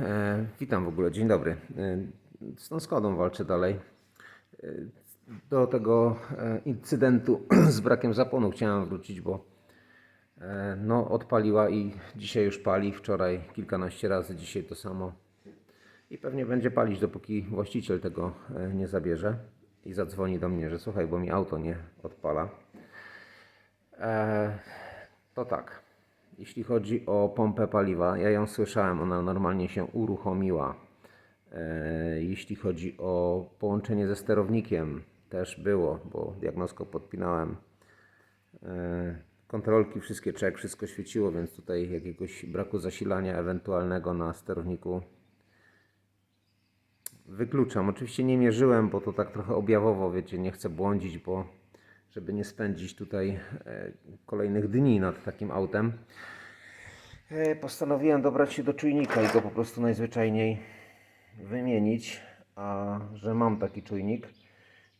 e, witam w ogóle, dzień dobry. E, z tą Skodą walczę dalej. E, do tego incydentu z brakiem zapłonu chciałem wrócić, bo no, odpaliła i dzisiaj już pali, wczoraj kilkanaście razy, dzisiaj to samo. I pewnie będzie palić, dopóki właściciel tego nie zabierze i zadzwoni do mnie, że słuchaj, bo mi auto nie odpala. To tak. Jeśli chodzi o pompę paliwa, ja ją słyszałem, ona normalnie się uruchomiła. E, Jeśli chodzi o połączenie ze sterownikiem, też było, bo diagnoskop podpinałem. E, Kontrolki wszystkie czek, wszystko świeciło, więc tutaj jakiegoś braku zasilania ewentualnego na sterowniku wykluczam. Oczywiście nie mierzyłem, bo to tak trochę objawowo, wiecie, nie chcę błądzić, bo żeby nie spędzić tutaj e, kolejnych dni nad takim autem. E, Postanowiłem dobrać się do czujnika i go po prostu najzwyczajniej wymienić. A że mam taki czujnik,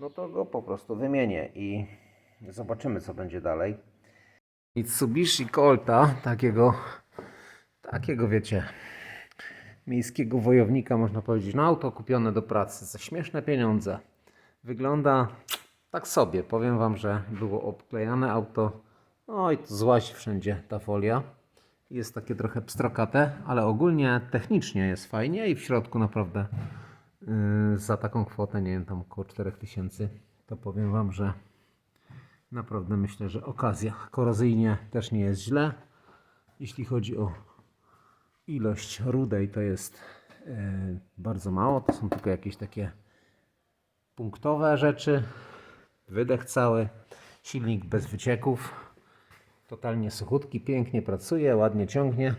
no to go po prostu wymienię i zobaczymy, co będzie dalej. Mitsubishi Colta, takiego, takiego wiecie, miejskiego wojownika, można powiedzieć. No, auto kupione do pracy za śmieszne pieniądze. Wygląda tak sobie. Powiem Wam, że było obklejane auto. No i to złazi wszędzie ta folia. Jest takie trochę pstrokate, ale ogólnie technicznie jest fajnie i w środku naprawdę yy, za taką kwotę, nie wiem, tam około 4000, to powiem Wam, że naprawdę myślę, że okazja. Korozyjnie też nie jest źle. Jeśli chodzi o ilość rudej, to jest yy, bardzo mało. To są tylko jakieś takie punktowe rzeczy. Wydech cały, silnik bez wycieków. Totalnie suchutki, pięknie pracuje, ładnie ciągnie.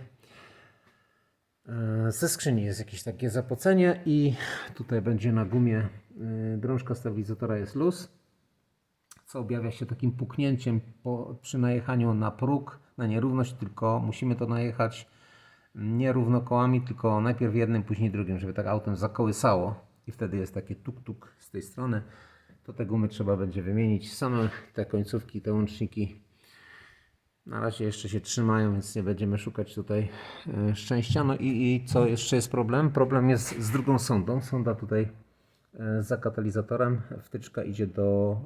E, Ze skrzyni jest jakieś takie zapocenie i tutaj będzie na gumie e, drążka stabilizatora jest luz, co objawia się takim puknięciem po, przy najechaniu na próg, na nierówność, tylko musimy to najechać nie równo kołami, tylko najpierw jednym, później drugim, żeby tak autem zakołysało i wtedy jest takie tuk-tuk z tej strony. To te gumy trzeba będzie wymienić. Same te końcówki, te łączniki na razie jeszcze się trzymają, więc nie będziemy szukać tutaj e, szczęścia. No i, i co jeszcze jest problem? Problem jest z drugą sondą. Sonda tutaj e, za katalizatorem. Wtyczka idzie do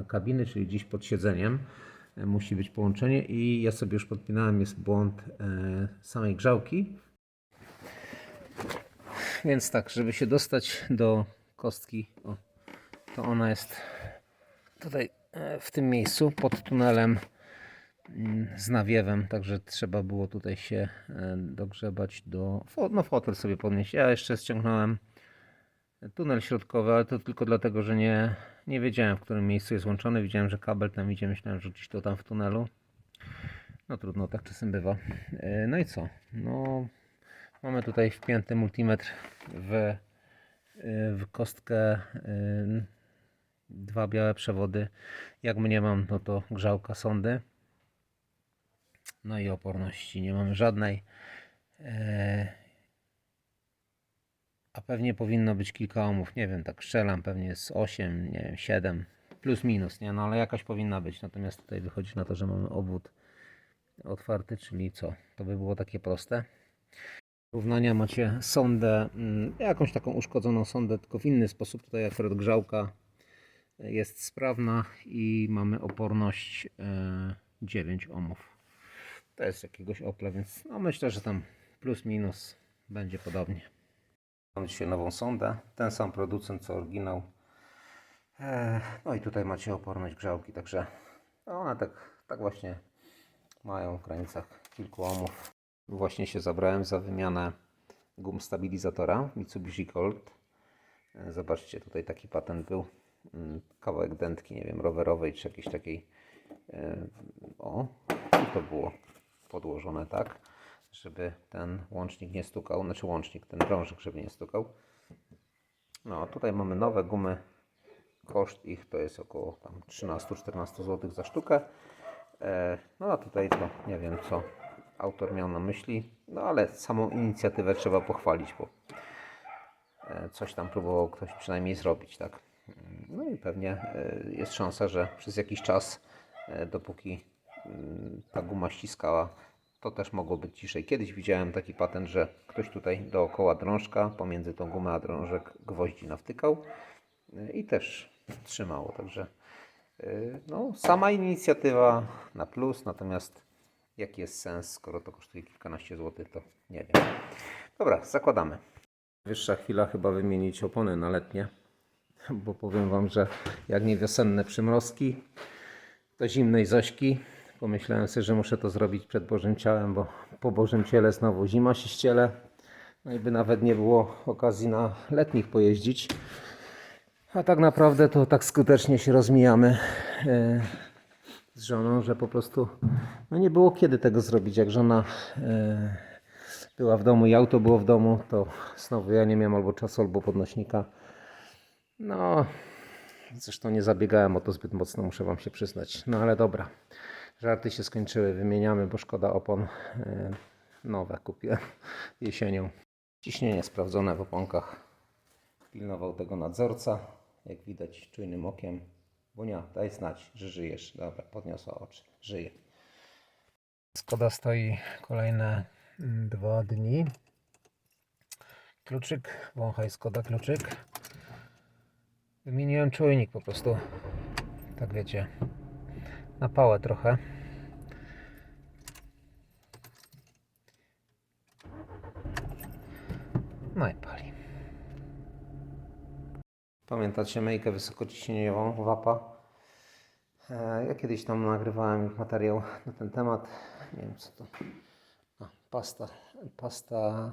e, kabiny, czyli gdzieś pod siedzeniem. Musi być połączenie i ja sobie już podpinałem, jest błąd samej grzałki. Więc tak, żeby się dostać do kostki, o, to ona jest tutaj e, w tym miejscu pod tunelem mm, z nawiewem, także trzeba było tutaj się e, dogrzebać do, no fotel sobie podnieść. Ja jeszcze ściągnąłem tunel środkowy, ale to tylko dlatego, że nie, nie wiedziałem w którym miejscu jest łączony. Widziałem, że kabel tam idzie, myślałem rzucić to tam w tunelu. No trudno, tak czasem bywa. E, No i co? No mamy tutaj wpięty multimetr w, w kostkę dwa białe przewody. Jak mnie mam, no to grzałka sondy. No i oporności nie mamy żadnej. E, A pewnie powinno być kilka ohmów. Nie wiem, tak strzelam, pewnie jest 8, nie wiem, 7, plus minus, nie? No ale jakaś powinna być. Natomiast tutaj wychodzi na to, że mamy obwód otwarty, czyli co? To by było takie proste. Równania macie sondę, mm, jakąś taką uszkodzoną sondę, tylko w inny sposób. Tutaj akurat grzałka jest sprawna i mamy oporność e, 9 ohmów. To jest jakiegoś Opla, więc no myślę, że tam plus minus będzie podobnie. Mam dzisiaj nową sondę, ten sam producent co oryginał. E, No i tutaj macie oporność grzałki, także no one tak, tak właśnie mają w granicach kilku ohmów. Właśnie się zabrałem za wymianę gum stabilizatora Mitsubishi Colt. E, Zobaczcie, tutaj taki patent był. Mm, Kawałek dętki, nie wiem, rowerowej czy jakiejś takiej. e, O, i to było podłożone tak, żeby ten łącznik nie stukał, znaczy łącznik, ten drążek, żeby nie stukał. No, tutaj mamy nowe gumy. Koszt ich to jest około tam 13-14 zł za sztukę. E, No a tutaj to nie wiem co autor miał na myśli, no ale samą inicjatywę trzeba pochwalić, bo e, coś tam próbował ktoś przynajmniej zrobić, tak. No i pewnie e, jest szansa, że przez jakiś czas, e, dopóki mm, ta guma ściskała, to też mogło być ciszej. Kiedyś widziałem taki patent, że ktoś tutaj dookoła drążka, pomiędzy tą gumę a drążek gwoździ nawtykał y, i też trzymało. Także no, sama inicjatywa na plus, natomiast jaki jest sens, skoro to kosztuje kilkanaście złotych, to nie wiem. Dobra, zakładamy. Wyższa chwila chyba wymienić opony na letnie, bo powiem Wam, że jak nie wiosenne przymrozki, to zimnej Zośki. Pomyślałem sobie, że muszę to zrobić przed Bożym Ciałem, bo po Bożym Ciele znowu zima się ściele. No i by nawet nie było okazji na letnich pojeździć. A tak naprawdę to tak skutecznie się rozmijamy e, z żoną, że po prostu no nie było kiedy tego zrobić. Jak żona e, była w domu i auto było w domu, to znowu ja nie miałem albo czasu, albo podnośnika. No, zresztą nie zabiegałem o to zbyt mocno, muszę Wam się przyznać. No ale dobra, żarty się skończyły, wymieniamy, bo szkoda opon. e, Nowe kupiłem jesienią. Ciśnienie sprawdzone w oponkach. Pilnował tego nadzorca, jak widać czujnym okiem. Bunia, daj znać, że żyjesz. Dobra, podniosła oczy. Żyje. Skoda stoi kolejne mm, dwa dni. Kluczyk, wąchaj Skoda kluczyk. Wymieniłem czujnik po prostu. Tak wiecie. Na pałę trochę. No i pali. Pamiętacie myjkę wysokociśnieniową WAPA? E, Ja kiedyś tam nagrywałem materiał na ten temat. Nie wiem co to. A, pasta. Pasta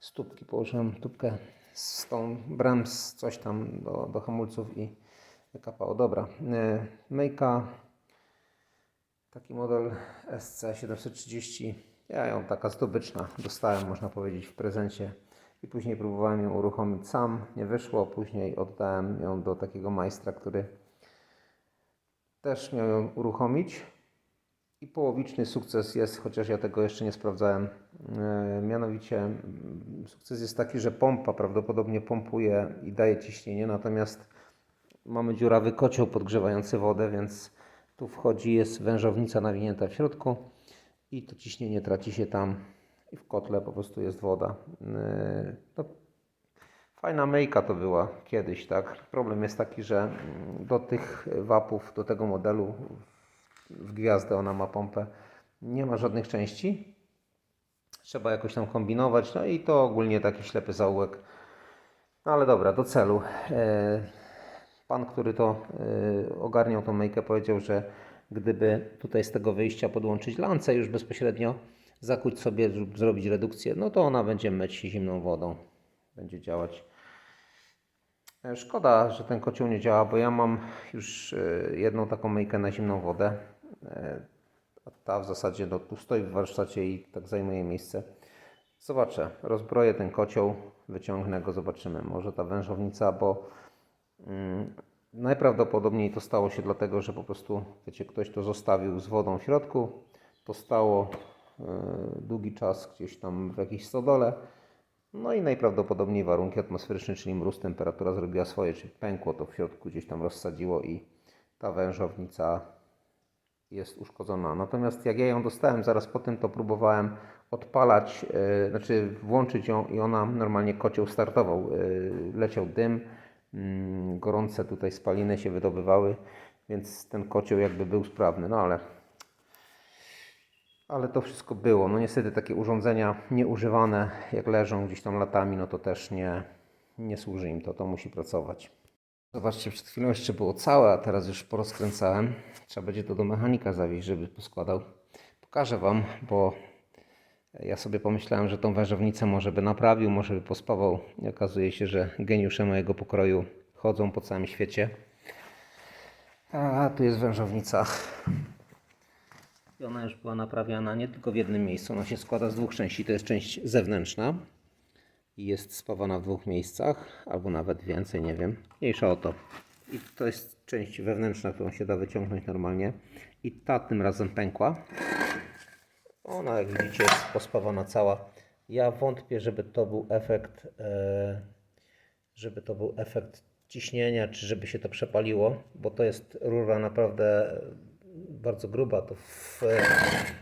stópki. Położyłem tubkę z tą brems, coś tam do, do hamulców i kapało. Dobra. E, Myjka. Taki model SC730. Ja ją taka zdobyczna dostałem, można powiedzieć, w prezencie. I później próbowałem ją uruchomić sam. Nie wyszło. Później oddałem ją do takiego majstra, który też miał ją uruchomić. I połowiczny sukces jest, chociaż ja tego jeszcze nie sprawdzałem. E, mianowicie mm, sukces jest taki, że pompa prawdopodobnie pompuje i daje ciśnienie, natomiast mamy dziurawy kocioł podgrzewający wodę, więc tu wchodzi, jest wężownica nawinięta w środku i to ciśnienie traci się tam i w kotle po prostu jest woda. No, Fajna myjka to była kiedyś, tak? Problem jest taki, że mm, do tych wapów, do tego modelu w gwiazdę ona ma pompę, nie ma żadnych części. Trzeba jakoś tam kombinować, no i to ogólnie taki ślepy zaułek. No ale dobra, do celu. E, Pan, który to e, ogarniał tą myjkę, powiedział, że gdyby tutaj z tego wyjścia podłączyć lancę już bezpośrednio, zakuć sobie, zrobić redukcję, no to ona będzie myć się zimną wodą. Będzie działać. E, Szkoda, że ten kocioł nie działa, bo ja mam już jedną taką myjkę na zimną wodę. E, Ta w zasadzie no, tu stoi w warsztacie i tak zajmuje miejsce. Zobaczę, rozbroję ten kocioł, wyciągnę go, zobaczymy. Może ta wężownica, bo mm, najprawdopodobniej to stało się dlatego, że po prostu, wiecie, ktoś to zostawił z wodą w środku. To stało e, długi czas gdzieś tam w jakiejś stodole. No i najprawdopodobniej warunki atmosferyczne, czyli mróz, temperatura zrobiła swoje, czyli pękło to w środku, gdzieś tam rozsadziło i ta wężownica jest uszkodzona. Natomiast jak ja ją dostałem zaraz po tym, to próbowałem odpalać, yy, znaczy włączyć ją i ona normalnie kocioł startował. Yy, leciał dym, mm, gorące tutaj spaliny się wydobywały, więc ten kocioł jakby był sprawny. No ale ale to wszystko było. No niestety takie urządzenia nieużywane, jak leżą gdzieś tam latami, no to też nie, nie służy im to, to musi pracować. Zobaczcie, przed chwilą jeszcze było całe, a teraz już porozkręcałem. Trzeba będzie to do mechanika zawieźć, żeby poskładał. Pokażę Wam, bo ja sobie pomyślałem, że tą wężownicę może by naprawił, może by pospawał. I okazuje się, że geniusze mojego pokroju chodzą po całym świecie. A tu jest wężownica i ona już była naprawiana nie tylko w jednym miejscu. Ona się składa z dwóch części. To jest część zewnętrzna i jest spawana w dwóch miejscach, albo nawet więcej, nie wiem. Mniejsza o to. I to jest część wewnętrzna, którą się da wyciągnąć normalnie. I ta tym razem pękła. Ona, jak widzicie, jest pospawana cała. Ja wątpię, żeby to był efekt, e, żeby to był efekt ciśnienia, czy żeby się to przepaliło, bo to jest rura naprawdę bardzo gruba, to w,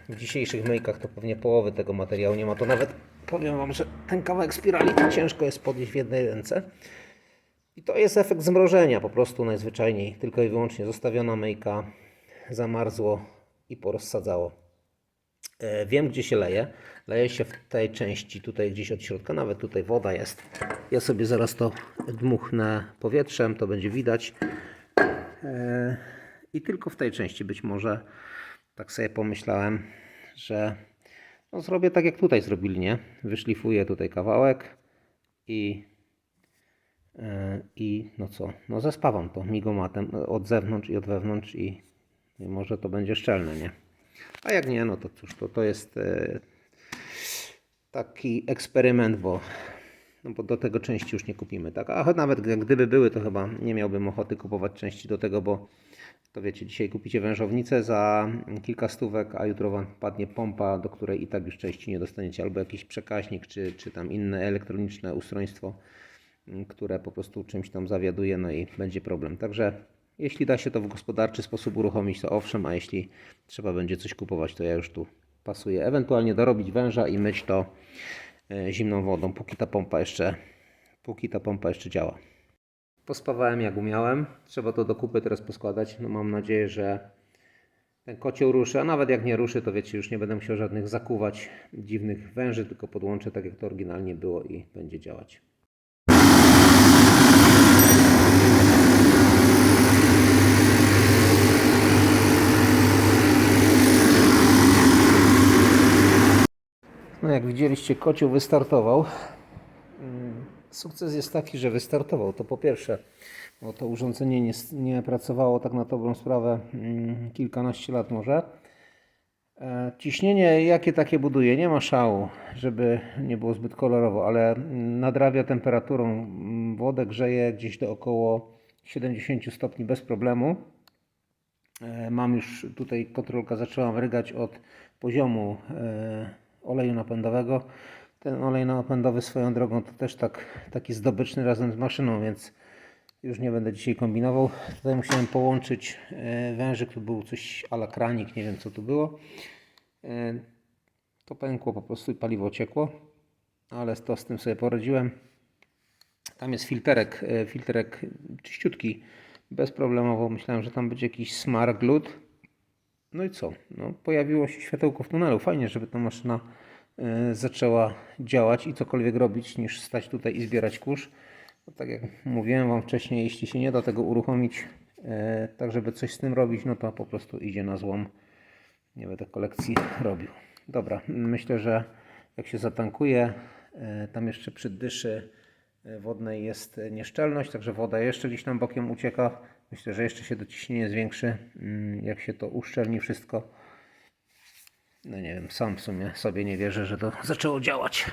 w dzisiejszych myjkach to pewnie połowy tego materiału nie ma. To nawet powiem Wam, że ten kawałek spirali to ciężko jest podnieść w jednej ręce. I to jest efekt zmrożenia po prostu najzwyczajniej. Tylko i wyłącznie zostawiona myjka, zamarzło i porozsadzało. E, Wiem, gdzie się leje. Leje się w tej części, tutaj gdzieś od środka, nawet tutaj woda jest. Ja sobie zaraz to dmuchnę powietrzem, to będzie widać. E, I tylko w tej części być może tak sobie pomyślałem, że no zrobię tak jak tutaj zrobili, nie? Wyszlifuję tutaj kawałek i, e, i no co? No zespawam to migomatem od zewnątrz i od wewnątrz i, i może to będzie szczelne, nie? A jak nie, no to cóż, to, to jest e, taki eksperyment, bo, no bo do tego części już nie kupimy, tak? A nawet gdy- gdyby były, to chyba nie miałbym ochoty kupować części do tego, bo to wiecie, dzisiaj kupicie wężownicę za kilka stówek, a jutro wam padnie pompa, do której i tak już części nie dostaniecie, albo jakiś przekaźnik, czy, czy tam inne elektroniczne ustrojstwo, m, które po prostu czymś tam zawiaduje, no i będzie problem. Także jeśli da się to w gospodarczy sposób uruchomić, to owszem, a jeśli trzeba będzie coś kupować, to ja już tu pasuję. Ewentualnie dorobić węża i myć to zimną wodą, póki ta pompa jeszcze, póki ta pompa jeszcze działa. Pospawałem jak umiałem. Trzeba to do kupy teraz poskładać. No mam nadzieję, że ten kocioł ruszy, a nawet jak nie ruszy, to wiecie, już nie będę musiał żadnych zakuwać dziwnych węży, tylko podłączę tak jak to oryginalnie było i będzie działać. No jak widzieliście, kocioł wystartował. Mm, Sukces jest taki, że wystartował. To po pierwsze, bo to urządzenie nie, nie pracowało tak na dobrą sprawę mm, kilkanaście lat może. E, Ciśnienie jakie takie buduje, nie ma szału, żeby nie było zbyt kolorowo, ale mm, nadrawia temperaturą wodę, grzeje gdzieś do około 70 stopni bez problemu. E, Mam już tutaj kontrolka zaczęła mrygać od poziomu e, oleju napędowego. Ten olej napędowy swoją drogą to też tak, taki zdobyczny razem z maszyną, więc już nie będę dzisiaj kombinował. Tutaj musiałem połączyć e, wężyk, tu był coś ala kranik, nie wiem co tu było. E, To pękło po prostu i paliwo ciekło, ale to z tym sobie poradziłem. Tam jest filterek, e, filterek czyściutki, bezproblemowo. Myślałem, że tam będzie jakiś smar glut. No i co? No, pojawiło się światełko w tunelu. Fajnie, żeby ta maszyna e, zaczęła działać i cokolwiek robić, niż stać tutaj i zbierać kurz. Tak jak mówiłem Wam wcześniej, jeśli się nie da tego uruchomić, e, tak żeby coś z tym robić, no to po prostu idzie na złom. Nie będę kolekcji robił. Dobra, myślę, że jak się zatankuje, e, tam jeszcze przy dyszy wodnej jest nieszczelność, także woda jeszcze gdzieś tam bokiem ucieka. Myślę, że jeszcze się to ciśnienie zwiększy, mm, jak się to uszczelni wszystko. No nie wiem, sam w sumie sobie nie wierzę, że to zaczęło działać.